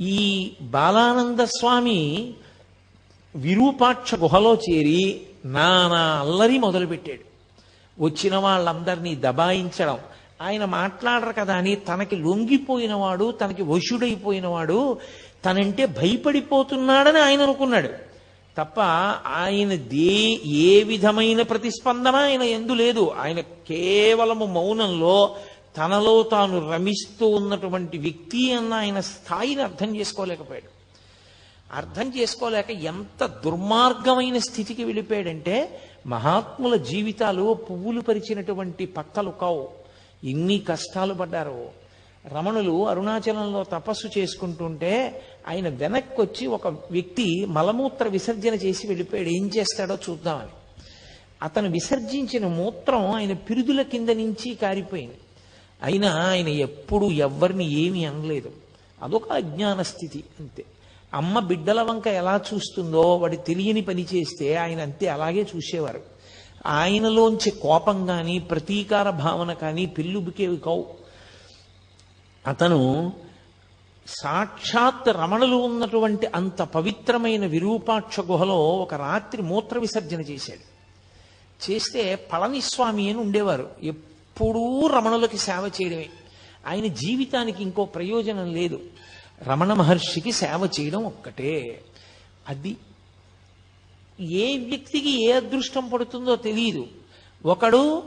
ఈ బాలానంద స్వామి విరూపాక్ష గుహలో చేరి నానా అల్లరి మొదలుపెట్టాడు. వచ్చిన వాళ్ళందరినీ దబాయించడం. ఆయన మాట్లాడరు కదా అని తనకి లొంగిపోయినవాడు తనకి వశుడైపోయినవాడు తనంటే భయపడిపోతున్నాడని ఆయన అనుకున్నాడు. తప్ప ఆయన దే ఏ విధమైన ప్రతిస్పందన ఆయన ఎందు లేదు. ఆయన కేవలము మౌనంలో తనలో తాను రమిస్తూ ఉన్నటువంటి వ్యక్తి అన్న ఆయన స్థాయిని అర్థం చేసుకోలేకపోయాడు. అర్థం చేసుకోలేక ఎంత దుర్మార్గమైన స్థితికి వెళ్ళిపోయాడంటే మహాత్ముల జీవితాలు పువ్వులు పరిచినటువంటి పక్కలు కావు. ఎన్ని కష్టాలు పడ్డారో. రమణులు అరుణాచలంలో తపస్సు చేసుకుంటుంటే ఆయన వెనక్కి వచ్చి ఒక వ్యక్తి మలమూత్ర విసర్జన చేసి వెళ్ళిపోయాడు. ఏం చేస్తాడో చూద్దామని. అతను విసర్జించిన మూత్రం ఆయన పిరుదుల కింద నుంచి కారిపోయింది. అయినా ఆయన ఎప్పుడు ఎవరిని ఏమీ అనలేదు. అదొక అజ్ఞాన స్థితి అంతే. అమ్మ బిడ్డల వంక ఎలా చూస్తుందో వాడి తెలియని పని చేస్తే ఆయన అంతే అలాగే చూసేవారు. ఆయనలోంచి కోపం కానీ ప్రతీకార భావన కానీ పెళ్ళుబికేవి కావు. అతను సాక్షాత్ రమణలు ఉన్నటువంటి అంత పవిత్రమైన విరూపాక్ష గుహలో ఒక రాత్రి మూత్ర విసర్జన చేశాడు. చేస్తే పళనిస్వామి అని ఉండేవారు. ఎప్పుడూ రమణులకి సేవ చేయడమే. ఆయన జీవితానికి ఇంకో ప్రయోజనం లేదు. రమణ మహర్షికి సేవ చేయడం ఒక్కటే. అది ఏ వ్యక్తికి ఏ అదృష్టం పడుతుందో తెలియదు. ఒకడు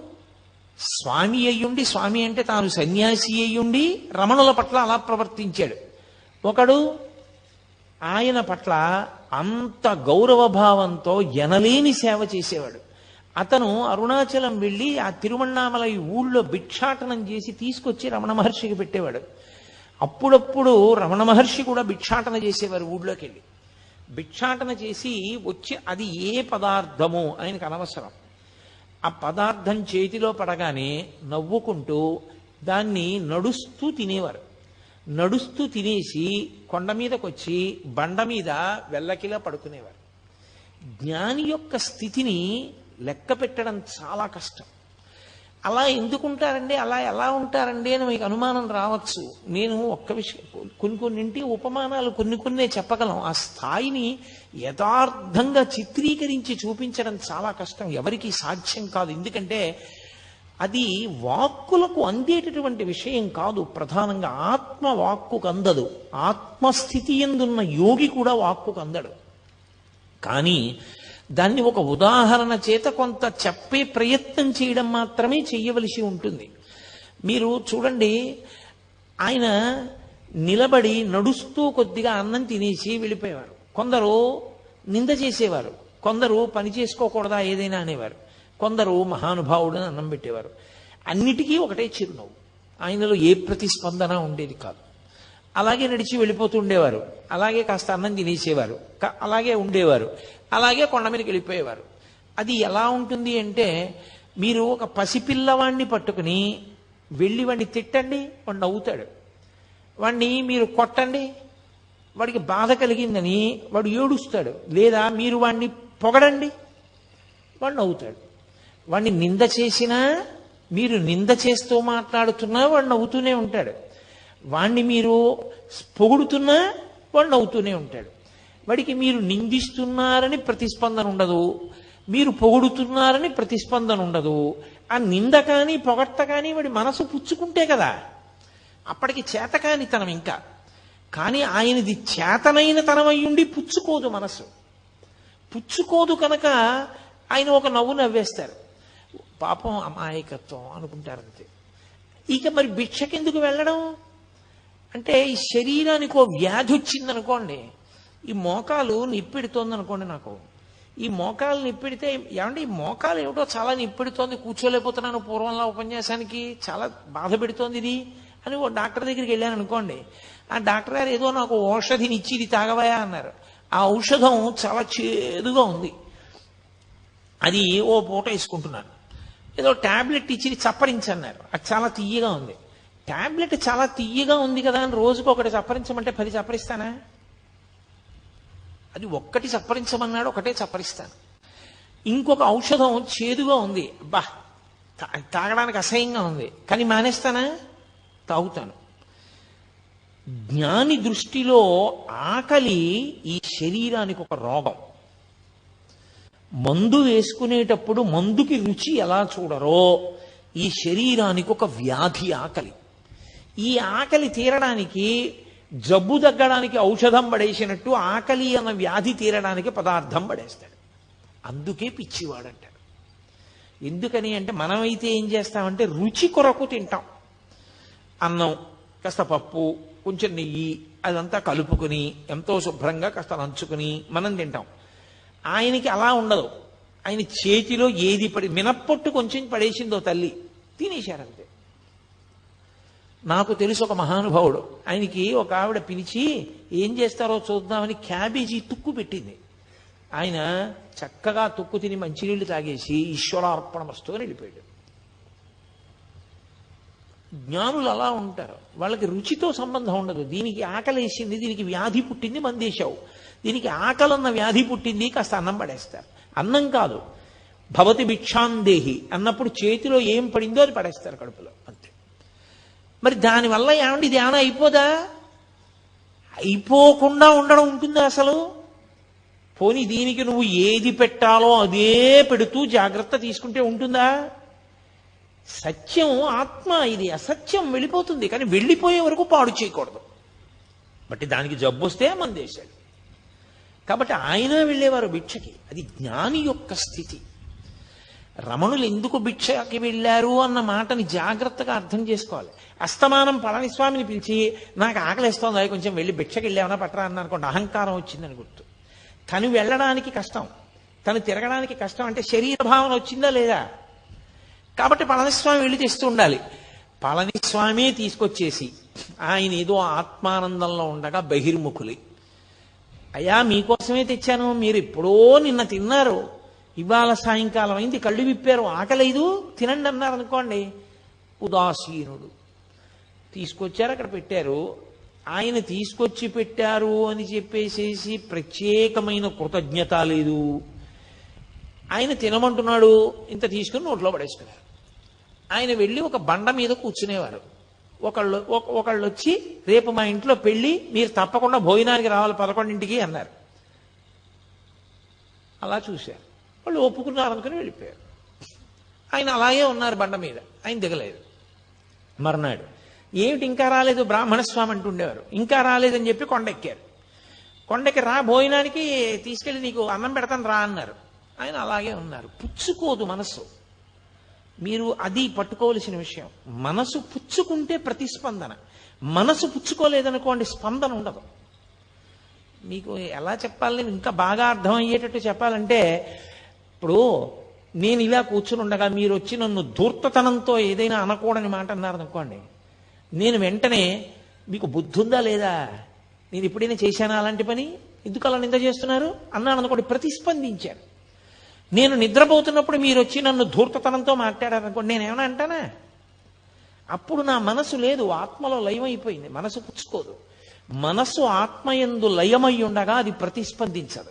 స్వామి అయ్యుండి స్వామి అంటే తాను సన్యాసి అయ్యుండి రమణుల పట్ల అలా ప్రవర్తించాడు. ఒకడు ఆయన పట్ల అంత గౌరవభావంతో ఎనలేని సేవ చేసేవాడు. అతను అరుణాచలం వెళ్ళి ఆ తిరువణామలై ఊళ్ళో భిక్షాటనం చేసి తీసుకొచ్చి రమణ మహర్షికి పెట్టేవాడు. అప్పుడప్పుడు రమణ మహర్షి కూడా భిక్షాటన చేసేవారు ఊళ్ళోకి వెళ్ళి భిక్షాటన చేసి వచ్చి అది ఏ పదార్థము ఆయనకు అనవసరం. ఆ పదార్థం చేతిలో పడగానే నవ్వుకుంటూ దాన్ని నడుస్తూ తినేవారు. నడుస్తూ తినేసి కొండ మీదకి వచ్చి బండ మీద వెల్లకిలా పడుకునేవారు. జ్ఞాని యొక్క స్థితిని లెక్క పెట్టడం చాలా కష్టం. అలా ఎందుకుంటారండి? అలా ఎలా ఉంటారండి అని మీకు అనుమానం రావచ్చు. నేను ఒక్క విషయం కొన్ని కొన్నింటి ఉపమానాలు కొన్ని కొన్నే చెప్పగలం. ఆ స్థాయిని యథార్థంగా చిత్రీకరించి చూపించడం చాలా కష్టం. ఎవరికీ సాధ్యం కాదు. ఎందుకంటే అది వాక్కులకు అందేటటువంటి విషయం కాదు. ప్రధానంగా ఆత్మ వాక్కుకు అందదు. ఆత్మస్థితి ఎందున్న యోగి కూడా వాక్కుకు అందడు. కానీ దాన్ని ఒక ఉదాహరణ చేత కొంత చెప్పే ప్రయత్నం చేయడం మాత్రమే చేయవలసి ఉంటుంది. మీరు చూడండి ఆయన నిలబడి నడుస్తూ కొద్దిగా అన్నం తినేసి వెళ్ళిపోయేవారు. కొందరు నింద చేసేవారు. కొందరు పని చేసుకోకూడదా ఏదైనా అనేవారు. కొందరు మహానుభావుడు అన్నం పెట్టేవారు. అన్నిటికీ ఒకటే చిరునవ్వు. ఆయనలో ఏ ప్రతిస్పందన ఉండేది కాదు. అలాగే నడిచి వెళ్ళిపోతూ ఉండేవారు. అలాగే కాస్త అన్నం తినేసేవారు. అలాగే ఉండేవారు. అలాగే కొండ మీదకి వెళ్ళిపోయేవారు. అది ఎలా ఉంటుంది అంటే మీరు ఒక పసిపిల్లవాణ్ణి పట్టుకుని వెళ్ళి వాడిని తిట్టండి వాడు నవ్వుతాడు. వాడిని మీరు కొట్టండి వాడికి బాధ కలిగిందని వాడు ఏడుస్తాడు. లేదా మీరు వాడిని పొగడండి వాడు నవ్వుతాడు. వాడిని నింద చేసినా మీరు నింద చేస్తూ మాట్లాడుతున్నా వాడు నవ్వుతూనే ఉంటాడు. వాణ్ణి మీరు పొగుడుతున్నా వాడు నవ్వుతూనే ఉంటాడు. వాడికి మీరు నిందిస్తున్నారని ప్రతిస్పందన ఉండదు. మీరు పొగుడుతున్నారని ప్రతిస్పందన ఉండదు. ఆ నింద కానీ పొగట్ట కానీ వాడి మనసు పుచ్చుకుంటే కదా. అప్పటికి చేతకాని తనం ఇంకా. కానీ ఆయనది చేతనైన తనం అయ్యుండి పుచ్చుకోదు మనసు. పుచ్చుకోదు కనుక ఆయన ఒక నవ్వు నవ్వేస్తారు. పాపం అమాయకత్వం అనుకుంటారంతే. ఇక మరి భిక్షకెందుకు వెళ్ళడం? అంటే ఈ శరీరానికి ఓ వ్యాధి వచ్చిందనుకోండి ఈ మోకాలు నిప్పెడుతోంది అనుకోండి నాకు. ఈ మోకాలు నిప్పెడితే ఏమంటే ఈ మోకాలు ఏమిటో చాలా నిప్పెడుతోంది కూర్చోలేకపోతున్నాను పూర్వంలో ఉపన్యాసానికి చాలా బాధ పెడుతోంది ఇది అని ఓ డాక్టర్ దగ్గరికి వెళ్ళాను అనుకోండి ఆ డాక్టర్ గారు ఏదో నాకు ఔషధిని ఇచ్చి ఇది తాగవయా అన్నారు. ఆ ఔషధం చాలా చేదుగా ఉంది. అది ఓ పూట వేసుకుంటున్నాను. ఏదో టాబ్లెట్ ఇచ్చి ఇది చప్పరించన్నారు. అది చాలా తీయగా ఉంది. టాబ్లెట్ చాలా తీయగా ఉంది కదా అని రోజుకు ఒకటి చప్పరించమంటే పది చప్పరిస్తానా? అది ఒక్కటి చప్పరించమన్నాడు ఒకటే సప్పరిస్తాను ఇంకొక ఔషధం చేదుగా ఉంది. బా తాగడానికి అసహ్యంగా ఉంది. కానీ మానేస్తానా? తాగుతాను. జ్ఞాని దృష్టిలో ఆకలి ఈ శరీరానికి ఒక రోగం. మందు వేసుకునేటప్పుడు మందుకి రుచి ఎలా చూడరో ఈ శరీరానికి ఒక వ్యాధి ఆకలి. ఈ ఆకలి తీరడానికి జబ్బు తగ్గడానికి ఔషధం పడేసినట్టు ఆకలి అన్న వ్యాధి తీరడానికి పదార్థం పడేస్తాడు. అందుకే పిచ్చివాడంటాడు. ఎందుకని అంటే మనమైతే ఏం చేస్తామంటే రుచి కొరకు తింటాం. అన్నం కాస్త పప్పు కొంచెం నెయ్యి అదంతా కలుపుకుని ఎంతో శుభ్రంగా కాస్త నంచుకుని మనం తింటాం. ఆయనకి అలా ఉండదు. ఆయన చేతిలో ఏది పడి మినప్పొట్టు కొంచెం పడేసిందో తల్లి తినేశారంతే. నాకు తెలుసు ఒక మహానుభావుడు. ఆయనకి ఒక ఆవిడ పిలిచి ఏం చేస్తారో చూద్దామని క్యాబేజీ తుక్కు పెట్టింది. ఆయన చక్కగా తుక్కు తిని మంచినీళ్ళు తాగేసి ఈశ్వరార్పణ వస్తువుని వెళ్ళిపోయాడు. జ్ఞానులు అలా ఉంటారు. వాళ్ళకి రుచితో సంబంధం ఉండదు. దీనికి ఆకలి వేసింది దీనికి వ్యాధి పుట్టింది మందేశావు. దీనికి ఆకలన్న వ్యాధి పుట్టింది కాస్త అన్నం పడేస్తారు. అన్నం కాదు. భవతి భిక్షాందేహి అన్నప్పుడు చేతిలో ఏం పడిందో అది పడేస్తారు కడుపులో. మరి దానివల్ల ఏమండి? ఇది ఏమైనా అయిపోదా? అయిపోకుండా ఉండడం ఉంటుందా అసలు. పోనీ దీనికి నువ్వు ఏది పెట్టాలో అదే పెడుతూ జాగ్రత్త తీసుకుంటే ఉంటుందా? సత్యం ఆత్మ ఇది అసత్యం వెళ్ళిపోతుంది. కానీ వెళ్ళిపోయే వరకు పాడు చేయకూడదు. బట్టి దానికి జబ్బు వస్తే దేశాలు. కాబట్టి ఆయన వెళ్ళేవారు భిక్షకి. అది జ్ఞాని యొక్క స్థితి. రమణులు ఎందుకు భిక్షకి వెళ్ళారు అన్న మాటని జాగ్రత్తగా అర్థం చేసుకోవాలి. అస్తమానం పళనిస్వామిని పిలిచి నాకు ఆకలిస్తోంది అవి కొంచెం వెళ్ళి భిక్షకి వెళ్ళామన్నా పట్టరా అని అనుకోండి. అహంకారం వచ్చిందని గుర్తు. తను వెళ్ళడానికి కష్టం. తను తిరగడానికి కష్టం అంటే శరీర భావన వచ్చిందా లేదా? కాబట్టి పళనిస్వామి వెళ్ళి తెస్తూ ఉండాలి. పళనిస్వామి తీసుకొచ్చేసి ఆయన ఏదో ఆత్మానందంలో ఉండగా బహిర్ముఖులి అయ్యా మీకోసమే తెచ్చాను. మీరు ఎప్పుడో నిన్న తిన్నారు. ఇవాళ సాయంకాలం అయింది. కళ్ళు విప్పారు. ఆకలేదు. తినండి అన్నారు అనుకోండి. ఉదాసీనుడు. తీసుకొచ్చారు అక్కడ పెట్టారు. ఆయన తీసుకొచ్చి పెట్టారు అని చెప్పేసేసి ప్రత్యేకమైన కృతజ్ఞత లేదు. ఆయన తినమంటున్నాడు ఇంత తీసుకుని నోట్లో పడేసుకున్నారు ఆయన వెళ్ళి ఒక బండ మీద కూర్చునేవారు. ఒకళ్ళు ఒక- ఒకళ్ళు వచ్చి రేపు మా ఇంట్లో పెళ్ళి మీరు తప్పకుండా భోజనానికి రావాలి పదకొండింటికి అన్నారు. అలా చూశారు. వాళ్ళు ఒప్పుకున్నారు అనుకుని వెళ్ళిపోయారు. ఆయన అలాగే ఉన్నారు బండ మీద. ఆయన దిగలేదు. మర్నాడు ఏమిటి ఇంకా రాలేదు? బ్రాహ్మణ స్వామి అంటుండేవారు. ఇంకా రాలేదని చెప్పి కొండెక్కారు. కొండకి రా భోజనానికి తీసుకెళ్ళి నీకు అన్నం పెడతాను రా అన్నారు. ఆయన అలాగే ఉన్నారు. పుచ్చుకోదు మనస్సు మీరు అది పట్టుకోవలసిన విషయం. మనసు పుచ్చుకుంటే ప్రతిస్పందన. మనసు పుచ్చుకోలేదనుకోండి స్పందన ఉండదు. మీకు ఎలా చెప్పాలి? ఇంకా బాగా అర్థమయ్యేటట్టు చెప్పాలంటే ఇప్పుడు నేను ఇలా కూర్చుని ఉండగా మీరు వచ్చి నన్ను ధూర్తతనంతో ఏదైనా అనకూడని మాట అన్నారనుకోండి నేను వెంటనే మీకు బుద్ధి ఉందా లేదా? నేను ఎప్పుడైనా చేశానా అలాంటి పని? ఎందుకు అలా నింద చేస్తున్నారు? అన్నాను అనుకోండి ప్రతిస్పందించాను నేను నిద్రపోతున్నప్పుడు మీరు వచ్చి నన్ను ధూర్తతనంతో మాట్లాడారనుకోండి నేనేమైనా అంటానా? అప్పుడు నా మనసు లేదు ఆత్మలో లయమైపోయింది. మనసు పుచ్చుకోదు. మనసు ఆత్మయందు లయమై ఉండగా అది ప్రతిస్పందించదు.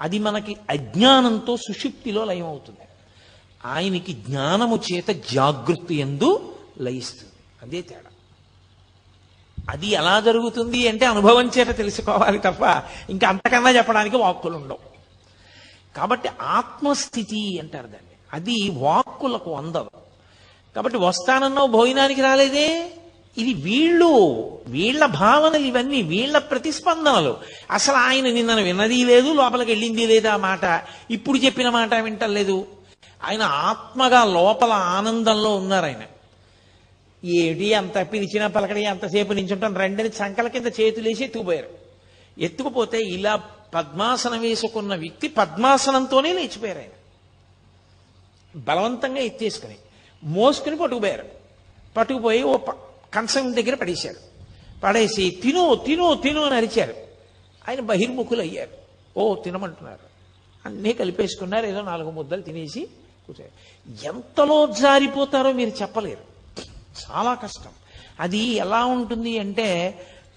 అది మనకి అజ్ఞానంతో సుషుప్తిలో లయమవుతుంది. ఆయనకి జ్ఞానము చేత జాగృతి ఎందు లయిస్తుంది. అదే తేడా. అది ఎలా జరుగుతుంది అంటే అనుభవం చేత తెలుసుకోవాలి తప్ప ఇంకా అంతకన్నా చెప్పడానికి వాక్కులు ఉండవు. కాబట్టి ఆత్మస్థితి అంటారు దాన్ని. అది వాక్కులకు అందదు కాబట్టి వస్తానన్నావు భోజనానికి రాలేదే? ఇది వీళ్ళు వీళ్ళ భావనలు ఇవన్నీ వీళ్ళ ప్రతిస్పందనలు. అసలు ఆయన నిన్న విన్నది లేదు లోపలికి వెళ్ళింది లేదా మాట. ఇప్పుడు చెప్పిన మాట వింటలేదు ఆయన ఆత్మగా లోపల ఆనందంలో ఉన్నారు ఆయన. ఏమిటి అంత పిలిచినా పలకడి అంతసేపు నించుంటాను రెండని చంకల కింద చేతులేసి ఎత్తుకుపోయారు. ఎత్తుకుపోతే ఇలా పద్మాసనం వేసుకున్న వ్యక్తి పద్మాసనంతోనే లేచిపోయారు ఆయన. బలవంతంగా ఎత్తేసుకుని మోసుకుని పట్టుకుపోయారు. పట్టుకుపోయి ఓ ప- కంచం దగ్గర పడేశారు. పడేసి తిను తిను తిను అని అరిచారు. ఆయన బహిర్ముఖులు అయ్యారు ఓ తినమంటున్నారు. అన్నీ కలిపేసుకున్నారు. ఏదో నాలుగు ముద్దలు తినేసి కూర్చోారు ఎంతలో జారిపోతారో మీరు చెప్పలేరు. చాలా కష్టం. అది ఎలా ఉంటుంది అంటే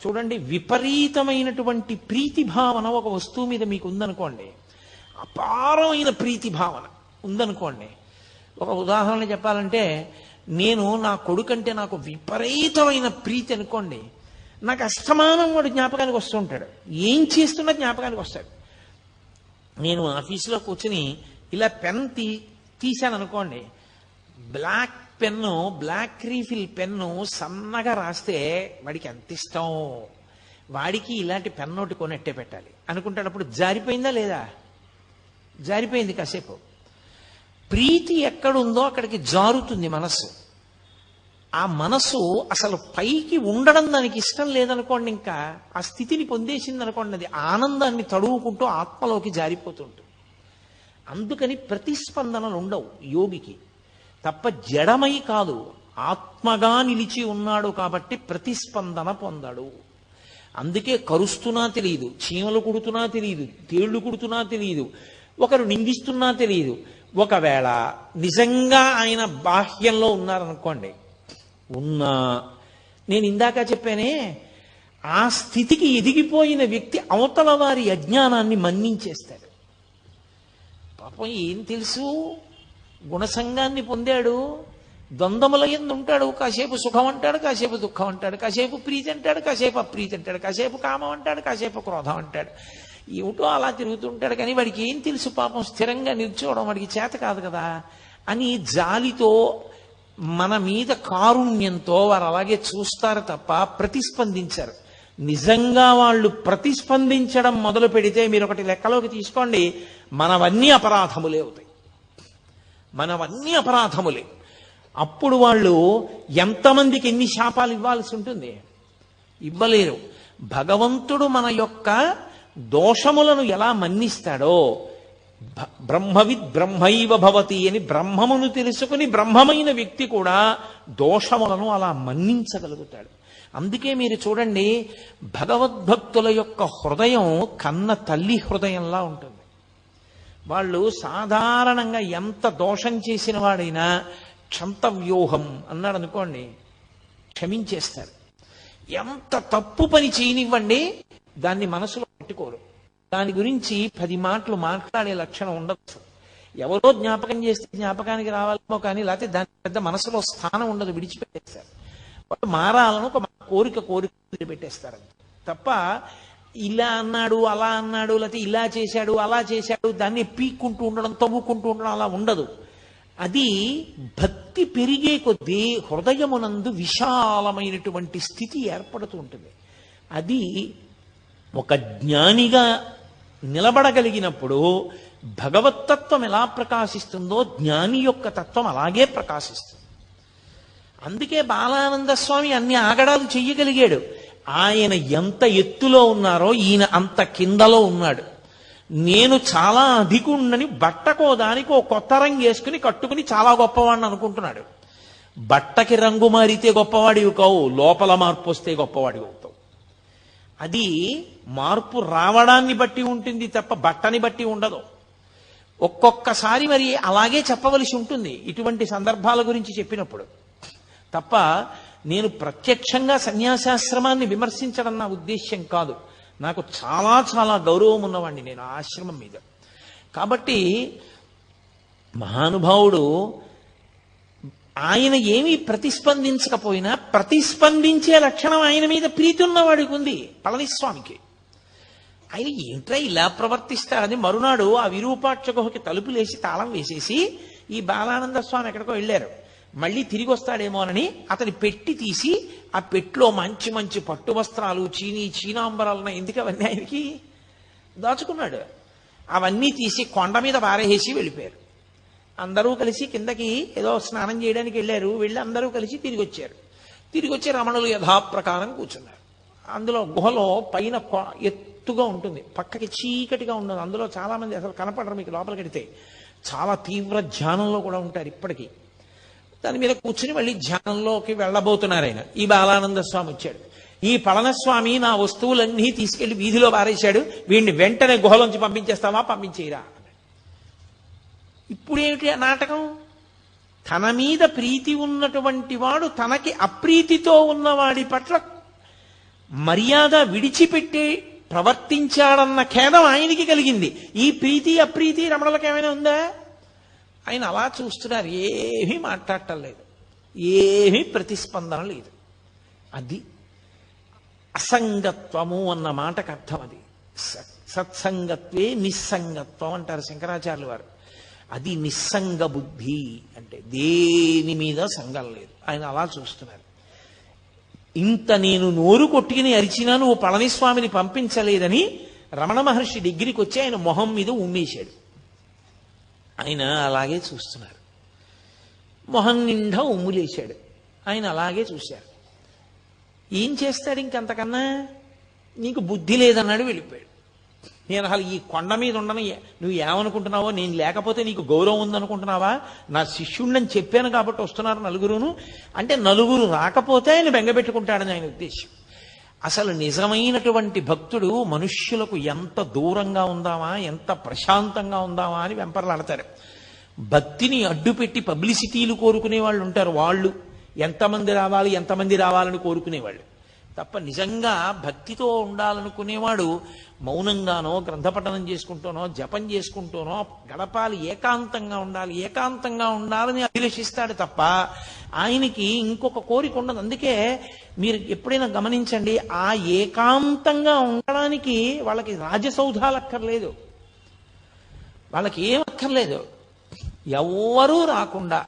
చూడండి విపరీతమైనటువంటి ప్రీతి భావన ఒక వస్తువు మీద మీకు ఉందనుకోండి అపారమైన ప్రీతి భావన ఉందనుకోండి. ఒక ఉదాహరణ చెప్పాలంటే నేను నా కొడుకంటే నాకు విపరీతమైన ప్రీతి అనుకోండి నాకు అస్తమానం వాడు జ్ఞాపకానికి వస్తుంటాడు ఏం చేస్తున్నా జ్ఞాపకానికి వస్తాడు. నేను ఆఫీసులో కూర్చుని ఇలా పెన్ తీ తీశాను అనుకోండి black pen black refill pen సన్నగా రాస్తే వాడికి ఎంత ఇష్టం? వాడికి ఇలాంటి పెన్ ఒకటి కొనెట్టే పెట్టాలి. అనుకుంటాడు అప్పుడు జారిపోయిందా లేదా? జారిపోయింది కాసేపు. ప్రీతి ఎక్కడుందో అక్కడికి జారుతుంది మనస్సు. ఆ మనస్సు అసలు పైకి ఉండడం దానికి ఇష్టం లేదనుకోండి ఇంకా ఆ స్థితిని పొందేసింది అనుకోండి అది ఆనందాన్ని తడువుకుంటూ ఆత్మలోకి జారిపోతుంటుంది. అందుకని ప్రతిస్పందనలు ఉండవు యోగికి. తప్ప జడమై కాదు. ఆత్మగా నిలిచి ఉన్నాడు కాబట్టి ప్రతిస్పందన పొందడు. అందుకే కరుస్తున్నా తెలియదు చీమలు కుడుతున్నా తెలియదు తేళ్ళు కుడుతున్నా తెలియదు ఒకరు నిందిస్తున్నా తెలియదు. ఒకవేళ నిజంగా ఆయన బాహ్యంలో ఉన్నారనుకోండి ఉన్నా. నేను ఇందాక చెప్పానే ఆ స్థితికి ఎదిగిపోయిన వ్యక్తి అవతల వారి అజ్ఞానాన్ని మన్నించేస్తాడు. పాపం ఏం తెలుసు? గుణసంగాన్ని పొందాడు ద్వంద్వముల ఎందు ఉంటాడు కాసేపు సుఖం అంటాడు కాసేపు దుఃఖం అంటాడు కాసేపు ప్రీతి అంటాడు కాసేపు అప్రీతి అంటాడు కాసేపు కామం అంటాడు కాసేపు క్రోధం అంటాడు. ఏమిటో అలా తిరుగుతుంటాడు కానీ వాడికి ఏం తెలుసు పాపం? స్థిరంగా నిల్చోవడం వాడికి చేత కాదు కదా. అని జాలితో మన మీద కారుణ్యంతో వారు అలాగే చూస్తారు తప్ప ప్రతిస్పందించారు. నిజంగా వాళ్ళు ప్రతిస్పందించడం మొదలు పెడితే మీరు ఒకటి లెక్కలోకి తీసుకోండి మనవన్నీ అపరాధములే అవుతాయి. మనవన్నీ అపరాధములే. అప్పుడు వాళ్ళు ఎంతమందికి ఎన్ని శాపాలు ఇవ్వాల్సి ఉంటుంది? ఇవ్వలేరు. భగవంతుడు మన యొక్క దోషములను ఎలా మన్నిస్తాడో బ్రహ్మవిద్ బ్రహ్మైవ భవతి అని బ్రహ్మమును తెలుసుకుని బ్రహ్మమైన వ్యక్తి కూడా దోషములను అలా మన్నించగలుగుతాడు. అందుకే మీరు చూడండి భగవద్భక్తుల యొక్క హృదయం కన్న తల్లి హృదయంలా ఉంటుంది. వాళ్ళు సాధారణంగా ఎంత దోషం చేసిన వాడైనా క్షంతవ్యూహం అన్నాడు అనుకోండి క్షమించేస్తారు. ఎంత తప్పు పని చేయనివ్వండి దాన్ని మనసులో పెట్టుకోరు. దాని గురించి పది మాటలు మాట్లాడే లక్షణం ఉండదు ఎవరో జ్ఞాపకం చేస్తే జ్ఞాపకానికి రావాలేమో కానీ లేకపోతే దాని పెద్ద మనసులో స్థానం ఉండదు విడిచిపెట్టేస్తారు. వాళ్ళు మారాలను ఒక కోరిక కోరిక పెట్టేస్తారు తప్ప ఇలా అన్నాడు అలా అన్నాడు లేకపోతే ఇలా చేశాడు అలా చేశాడు దాన్ని పీక్కుంటూ ఉండడం తవ్వుకుంటూ ఉండడం అలా ఉండదు. అది భక్తి పెరిగే కొద్దీ హృదయమునందు విశాలమైనటువంటి స్థితి ఏర్పడుతూ ఉంటుంది. అది ఒక జ్ఞానిగా నిలబడగలిగినప్పుడు భగవత్తత్వం ఎలా ప్రకాశిస్తుందో జ్ఞాని యొక్క తత్వం అలాగే ప్రకాశిస్తుంది. అందుకే బాలానంద స్వామి అన్ని ఆగడాలు చెయ్యగలిగాడు. ఆయన ఎంత ఎత్తులో ఉన్నారో ఈయన అంత కిందలో ఉన్నాడు. నేను చాలా అధికుండని బట్టకో దానికి ఓ కొత్త రంగు వేసుకుని కట్టుకుని చాలా గొప్పవాడిని అనుకుంటున్నాడు. బట్టకి రంగు మారితే గొప్పవాడివి కావు లోపల మార్పు వస్తే గొప్పవాడివి అవుతావు. అది మార్పు రావడాన్ని బట్టి ఉంటుంది తప్ప బట్టని బట్టి ఉండదు. ఒక్కొక్కసారి మరి అలాగే చెప్పవలసి ఉంటుంది ఇటువంటి సందర్భాల గురించి చెప్పినప్పుడు. తప్ప నేను ప్రత్యక్షంగా సన్యాసాశ్రమాన్ని విమర్శించడం నా ఉద్దేశ్యం కాదు. నాకు చాలా చాలా గౌరవం ఉన్నవాడిని నేను ఆశ్రమం మీద. కాబట్టి మహానుభావుడు ఆయన ఏమీ ప్రతిస్పందించకపోయినా ప్రతిస్పందించే లక్షణం ఆయన మీద ప్రీతి ఉన్నవాడికి ఉంది పళనిస్వామికి. ఆయన ఏంట్రా ఇలా ప్రవర్తిస్తారని మరునాడు ఆ విరూపాక్ష గుహకి తలుపులేసి తాళం వేసేసి ఈ బాలానంద స్వామి ఎక్కడికో వెళ్ళారు. మళ్ళీ తిరిగి వస్తాడేమోనని అతని పెట్టి తీసి ఆ పెట్టులో మంచి మంచి పట్టు వస్త్రాలు చీనీ చీనాంబరాలు ఎందుకు అవన్నీ ఆయనకి? దాచుకున్నాడు. అవన్నీ తీసి కొండ మీద బారేసి వెళ్ళిపోయారు. అందరూ కలిసి కిందకి ఏదో స్నానం చేయడానికి వెళ్ళారు. వెళ్ళి అందరూ కలిసి తిరిగి వచ్చారు తిరిగి వచ్చి రమణులు యథాప్రకారం కూర్చున్నారు. అందులో గుహలో పైన కొ- ఎత్తుగా ఉంటుంది. పక్కకి చీకటిగా ఉండదు అందులో చాలామంది అసలు కనపడరు మీకు లోపలికి వెడితే. చాలా తీవ్ర ధ్యానంలో కూడా ఉంటారు ఇప్పటికీ. దాని మీద కూర్చుని మళ్ళీ ధ్యానంలోకి వెళ్ళబోతున్నారు ఆయన. ఈ బాలానంద స్వామి వచ్చాడు. ఈ పళనస్వామి నా వస్తువులన్నీ తీసుకెళ్ళి వీధిలో పారేశాడు. వీడిని వెంటనే గుహలోంచి పంపించేస్తావా? పంపించేయరా. ఇప్పుడేమిటి ఆ నాటకం? తన మీద ప్రీతి ఉన్నటువంటి వాడు తనకి అప్రీతితో ఉన్నవాడి పట్ల మర్యాద విడిచిపెట్టి ప్రవర్తించాడన్న ఖేదం ఆయనకి కలిగింది. ఈ ప్రీతి అప్రీతి రమణలకు ఏమైనా ఉందా? ఆయన అలా చూస్తున్నారు ఏమీ మాట్లాడటం లేదు. ఏమీ ప్రతిస్పందన లేదు. అది అసంగత్వము అన్న మాటకు అర్థం అది. సత్సంగత్వే నిస్సంగత్వం అంటారు శంకరాచార్యులు వారు. అది నిస్సంగ బుద్ధి అంటే దేని మీద సంగం లేదు. ఆయన అలా చూస్తున్నారు. ఇంత నేను నోరు కొట్టుకుని అరిచినా నువ్వు పళనిస్వామిని పంపించలేదని రమణ మహర్షి దగ్గరికి వచ్చి ఆయన మొహం మీద ఉమ్మేశాడు. ఆయన అలాగే చూస్తున్నారు. మొహం నిండా ఉమ్ములేశాడు ఆయన అలాగే చూశారు. ఏం చేస్తాడు ఇంకంతకన్నా? నీకు బుద్ధి లేదన్నాడు వెళ్ళిపోయాడు. నేను అసలు ఈ కొండ మీద ఉండను. నువ్వు ఏమనుకుంటున్నావో నేను లేకపోతే నీకు గౌరవం ఉందనుకుంటున్నావా? నా శిష్యుణ్ణని చెప్పాను కాబట్టి వస్తున్నారు నలుగురును. అంటే నలుగురు రాకపోతే ఆయన బెంగపెట్టుకుంటాడని ఆయన ఉద్దేశం. అసలు నిజమైనటువంటి భక్తుడు మనుష్యులకు ఎంత దూరంగా ఉందామా ఎంత ప్రశాంతంగా ఉందామా అని వెంపర్లాడతారు భక్తిని అడ్డుపెట్టి పబ్లిసిటీలు కోరుకునే వాళ్ళు ఉంటారు వాళ్ళు. ఎంతమంది రావాలి ఎంతమంది రావాలని కోరుకునేవాళ్ళు. తప్ప నిజంగా భక్తితో ఉండాలనుకునేవాడు మౌనంగానో గ్రంథపఠనం చేసుకుంటూనో జపం చేసుకుంటూనో గడపాలి ఏకాంతంగా ఉండాలి ఏకాంతంగా ఉండాలని అభిలషిస్తాడు తప్ప ఆయనకి ఇంకొక కోరిక ఉండదు. అందుకే మీరు ఎప్పుడైనా గమనించండి ఆ ఏకాంతంగా ఉండడానికి వాళ్ళకి రాజసౌధాలు అక్కర్లేదు. వాళ్ళకి ఏం అక్కర్లేదు. ఎవ్వరూ రాకుండా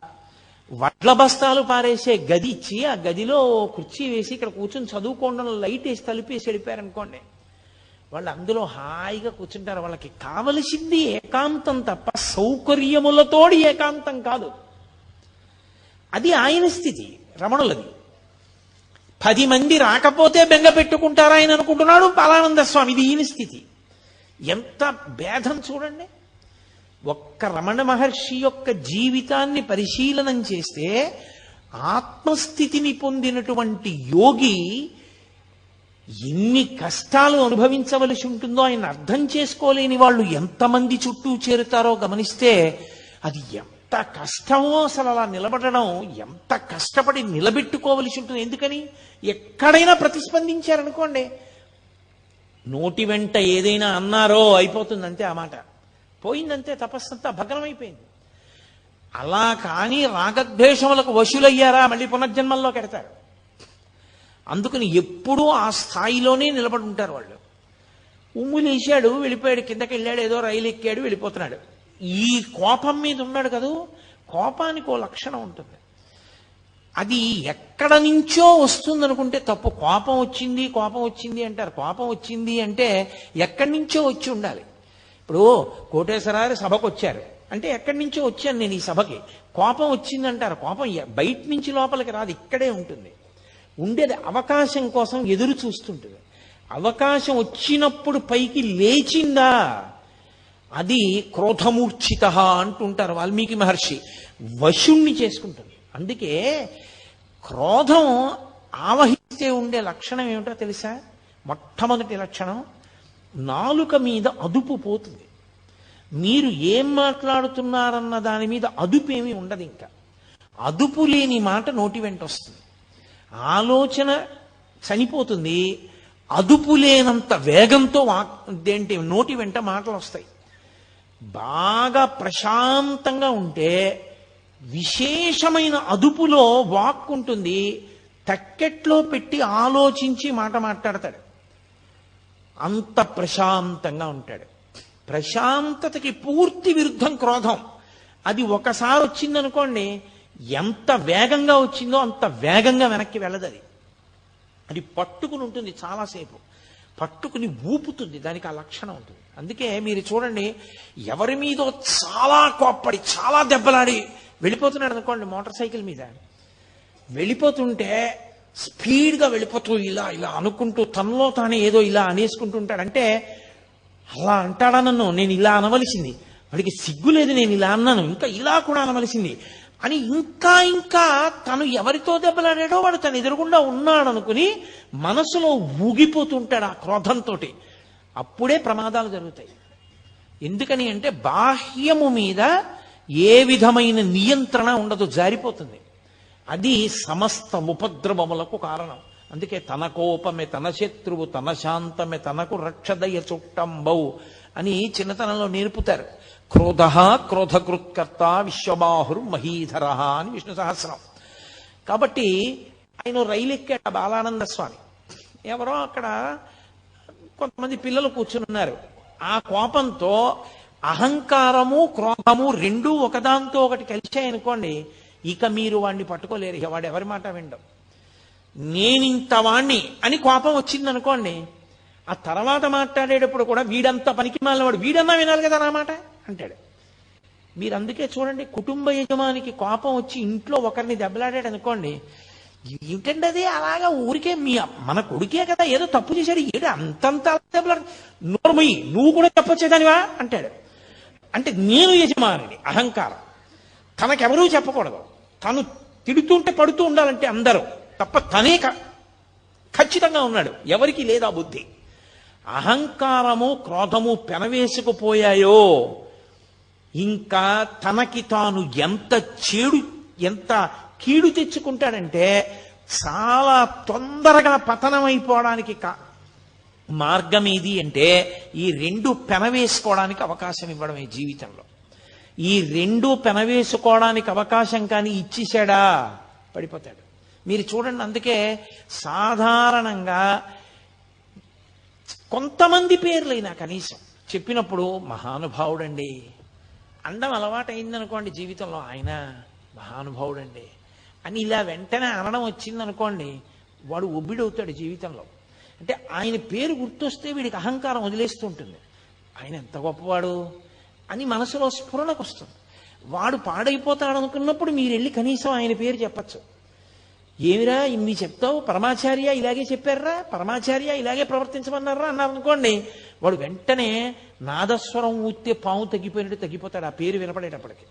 వడ్ల బస్తాలు పారేసే గది ఇచ్చి ఆ గదిలో కుర్చీ వేసి ఇక్కడ కూర్చొని చదువుకోవడం లైట్ వేసి తలిపేసి వెళ్ళిపోయారనుకోండి వాళ్ళు అందులో హాయిగా కూర్చుంటారు. వాళ్ళకి కావలసింది ఏకాంతం తప్ప సౌకర్యములతోడి ఏకాంతం కాదు. అది ఆయన స్థితి రమణులది. పది మంది రాకపోతే బెంగ పెట్టుకుంటారా ఆయన అనుకుంటున్నాడు పాలానంద స్వామి ఇది ఈయన స్థితి. ఎంత భేదం చూడండి. ఒక్క రమణ మహర్షి యొక్క జీవితాన్ని పరిశీలనం చేస్తే ఆత్మస్థితిని పొందినటువంటి యోగి ఎన్ని కష్టాలు అనుభవించవలసి ఉంటుందో ఆయన అర్థం చేసుకోలేని వాళ్ళు ఎంతమంది చుట్టూ చేరుతారో గమనిస్తే అది ఎంత కష్టమో అసలు అలా నిలబడడం ఎంత కష్టపడి నిలబెట్టుకోవలసి ఉంటుంది. ఎందుకని? ఎక్కడైనా ప్రతిస్పందించారనుకోండి. నోటి వెంట ఏదైనా అన్నారో అయిపోతుందంతే ఆ మాట. పోయిందంతే తపస్సంతా భగ్నమైపోయింది. అలా కానీ రాగద్వేషములకు వశులయ్యారా? మళ్ళీ పునర్జన్మల్లో కెడతారు అందుకని ఎప్పుడూ ఆ స్థాయిలోనే నిలబడి ఉంటారు వాళ్ళు. ఉమ్ములేశాడు వెళ్ళిపోయాడు కిందకి వెళ్ళాడు ఏదో రైలు ఎక్కాడు వెళ్ళిపోతున్నాడు. ఈ కోపం మీద ఉన్నాడు కదూ? కోపానికి ఓ లక్షణం ఉంటుంది. అది ఎక్కడ నుంచో వస్తుంది అనుకుంటే తప్పు. కోపం వచ్చింది కోపం వచ్చింది అంటారు. కోపం వచ్చింది అంటే ఎక్కడి నుంచో వచ్చి ఉండాలి. ఇప్పుడు కోటేశ్వరారి సభకు వచ్చారు అంటే ఎక్కడి నుంచో వచ్చాను నేను ఈ సభకి. కోపం వచ్చిందంటారు. కోపం బయట నుంచి లోపలికి రాదు. ఇక్కడే ఉంటుంది. ఉండేది అవకాశం కోసం ఎదురు చూస్తుంటుంది. అవకాశం వచ్చినప్పుడు పైకి లేచిందా? అది క్రోధమూర్ఛిత అంటుంటారు వాల్మీకి మహర్షి. వశుణ్ణి చేసుకుంటుంది. అందుకే క్రోధం ఆవహిస్తే ఉండే లక్షణం ఏమిటో తెలుసా? మొట్టమొదటి లక్షణం నాలుక మీద అదుపు పోతుంది. మీరు ఏం మాట్లాడుతున్నారన్న దాని మీద అదుపు ఏమీ ఉండదు ఇంకా. అదుపు లేని మాట నోటి వెంట వస్తుంది. ఆలోచన చనిపోతుంది. అదుపు లేనంత వేగంతో వాక్ దేంటి నోటి వెంట మాటలు వస్తాయి. బాగా ప్రశాంతంగా ఉంటే విశేషమైన అదుపులో వాక్ ఉంటుంది. తక్కెట్లో పెట్టి ఆలోచించి మాట మాట్లాడతాడు. అంత ప్రశాంతంగా ఉంటాడు. ప్రశాంతతకి పూర్తి విరుద్ధం క్రోధం. అది ఒకసారి వచ్చిందనుకోండి ఎంత వేగంగా వచ్చిందో అంత వేగంగా వెనక్కి వెళ్ళదు అది అది పట్టుకుని ఉంటుంది చాలాసేపు. పట్టుకుని ఊపుతుంది దానికి ఆ లక్షణం ఉంటుంది. అందుకే మీరు చూడండి ఎవరి మీదో చాలా కోప్పడి చాలా దెబ్బలాడి వెళ్ళిపోతున్నాడు అనుకోండి మోటార్ సైకిల్ మీద. వెళ్ళిపోతుంటే స్పీడ్గా వెళ్ళిపోతూ ఇలా ఇలా అనుకుంటూ తనలో తానే ఏదో ఇలా అనేసుకుంటుంటాడు అంటే అలా అంటాడా నన్ను? నేను ఇలా అనవలసింది. వాడికి సిగ్గు లేదు నేను ఇలా అన్నాను. ఇంకా ఇలా కూడా అనవలసింది. అని ఇంకా ఇంకా తను ఎవరితో దెబ్బలాడాడో వాడు తను ఎదురుగుండా ఉన్నాడు అనుకుని మనసులో ఊగిపోతుంటాడు ఆ క్రోధంతో అప్పుడే ప్రమాదాలు జరుగుతాయి. ఎందుకని అంటే బాహ్యము మీద ఏ విధమైన నియంత్రణ ఉండదు జారిపోతుంది. అది సమస్త ఉపద్రవములకు కారణం. అందుకే తన కోపమే తన శత్రువు తన శాంతమే తనకు రక్షదయ చుట్టంబౌ అని చిన్నతనంలో నేర్పుతారు. క్రోధ క్రోధకృత్కర్త విశ్వబాహుర్ మహీధర అని విష్ణు సహస్రం. కాబట్టి ఆయన రైలు ఎక్కాడు ఆ బాలానంద స్వామి. ఎవరో అక్కడ కొంతమంది పిల్లలు కూర్చుని ఉన్నారు. ఆ కోపంతో అహంకారము క్రోధము రెండూ ఒకదాంతో ఒకటి కలిశాయనుకోండి ఇక మీరు వాడిని పట్టుకోలేరు. ఇక వాడు ఎవరి మాట వినడం నేనింత వాణ్ణి అని కోపం వచ్చింది అనుకోండి ఆ తర్వాత మాట్లాడేటప్పుడు కూడా వీడంత పనికి వాడు వీడన్నా వినాలి కదా నా మాట? అంటాడు. మీరు అందుకే చూడండి కుటుంబ యజమానికి కోపం వచ్చి ఇంట్లో ఒకరిని దెబ్బలాడాడు అనుకోండి ఏంటంటే అది అలాగా ఊరికే మీ మన కొడుకే కదా ఏదో తప్పు చేశాడు. ఏడు అంతంత దెబ్బలాడు. నోర్మయ్యి నువ్వు కూడా చెప్పొచ్చేదానివా అంటాడు. అంటే నేను యజమానిని అహంకారం. తనకెవరూ చెప్పకూడదు. తను తిడుతుంటే పడుతూ ఉండాలంటే అందరూ. తప్ప తనే ఖచ్చితంగా ఉన్నాడు. ఎవరికి లేదా బుద్ధి? అహంకారము క్రోధము పెనవేసుకుపోయాయో ఇంకా తనకి తాను ఎంత చేడు ఎంత కీడు తెచ్చుకుంటాడంటే చాలా తొందరగా పతనమైపోవడానికి కా మార్గం ఏది అంటే ఈ రెండు పెనవేసుకోవడానికి అవకాశం ఇవ్వడమే జీవితంలో. ఈ రెండు పెనవేసుకోవడానికి అవకాశం కానీ ఇచ్చేశాడా? పడిపోతాడు. మీరు చూడండి అందుకే సాధారణంగా కొంతమంది పేర్లైనా కనీసం చెప్పినప్పుడు మహానుభావుడండి. అండం అలవాటైందనుకోండి జీవితంలో ఆయన మహానుభావుడండి. అని ఇలా వెంటనే అనడం వచ్చిందనుకోండి వాడు ఒబ్బిడవుతాడు జీవితంలో. అంటే ఆయన పేరు గుర్తొస్తే వీడికి అహంకారం వదిలేస్తుంటుంది ఆయన ఎంత గొప్పవాడు? అని మనసులో స్ఫురణకు వస్తుంది. వాడు పాడైపోతాడు అనుకున్నప్పుడు మీరు వెళ్ళి కనీసం ఆయన పేరు చెప్పచ్చు. ఏమిరా ఇన్ని చెప్తావు? పరమాచార్య ఇలాగే చెప్పారా? పరమాచార్య ఇలాగే ప్రవర్తించమన్నారా? అన్నారు అనుకోండి వాడు వెంటనే నాదస్వరం ఊస్తే పాము తగ్గిపోయినట్టు తగ్గిపోతాడు. ఆ పేరు వినపడేటప్పటికి.